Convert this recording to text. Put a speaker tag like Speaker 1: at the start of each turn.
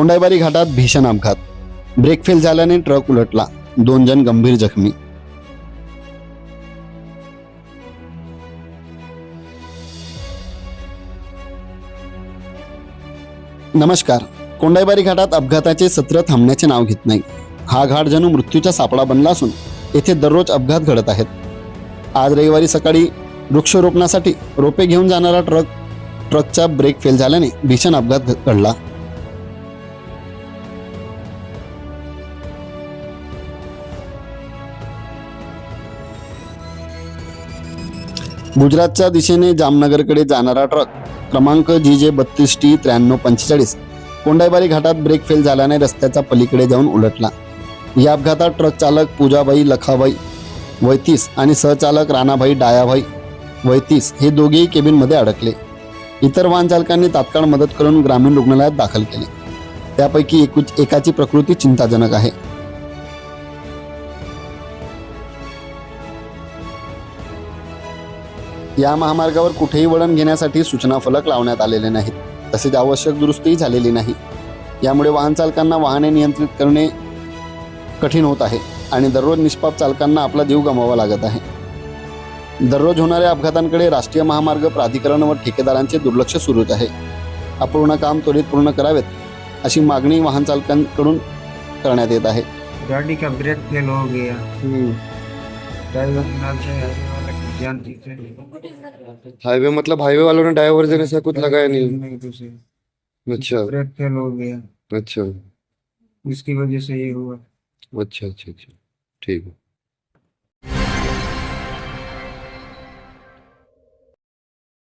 Speaker 1: कोंडाईबारी घाटात भीषण अपघात. ब्रेक फेल झाल्याने ट्रक उलटला. दोन जण गंभीर जखमी. नमस्कार. कोंडाईबारी घाटात अपघाताचे सत्र थांबण्याचे नाव घेत नाही. हा घाट जणू मृत्यूचा सापळा बनला असून येथे दररोज अपघात घडत आहेत. आज रविवारी सकाळी वृक्षरोपणासाठी रोपे घेऊन जाणारा ट्रक ट्रकचा ब्रेक फेल झाल्याने भीषण अपघात घडला. गुजरातच्या दिशेने जामनगरकडे जाणारा ट्रक क्रमांक जी जे बत्तीस टी त्र्याण्णव पंचेचाळीस कोंडाईबारी घाटात ब्रेक फेल झाल्याने रस्त्याच्या पलीकडे जाऊन उलटला. या अपघातात ट्रक चालक पूजाबाई लखाबाई वैतीस आणि सहचालक राणाभाई डायाभाई वैतीस हे दोघेही केबिनमध्ये अडकले. इतर वाहन चालकांनी तात्काळ मदत करून ग्रामीण रुग्णालयात दाखल केले. त्यापैकी एकूच एकाची प्रकृती चिंताजनक आहे. या महामार्गावर कुठेही वळण घेण्यासाठी सूचना फलक लावण्यात आलेले नाहीत. तसेच आवश्यक दुरुस्तीही झालेली नाही. यामुळे वाहन चालकांना वाहने नियंत्रित करणे कठीण होत आहे आणि दररोज निष्पाप चालकांना आपला जीव गमवावा लागत आहे. दररोज होणाऱ्या अपघातांकडे राष्ट्रीय महामार्ग प्राधिकरण व ठेकेदारांचे दुर्लक्ष सुरूच आहे. अपूर्ण काम त्वरित पूर्ण करावेत अशी मागणी वाहन चालकांकडून करण्यात येत आहे.
Speaker 2: गाड़ी का ब्रेक फेल हो गया? ड्राइवर हाईवे
Speaker 3: मतलब हाईवे वालों ने डाइवर्जन ऐसा कुछ लगाया नहीं? अच्छा।
Speaker 2: फेल हो गया।
Speaker 3: अच्छा।
Speaker 2: इसकी वजह से ये हुआ।
Speaker 3: अच्छा अच्छा अच्छा। ठीक है।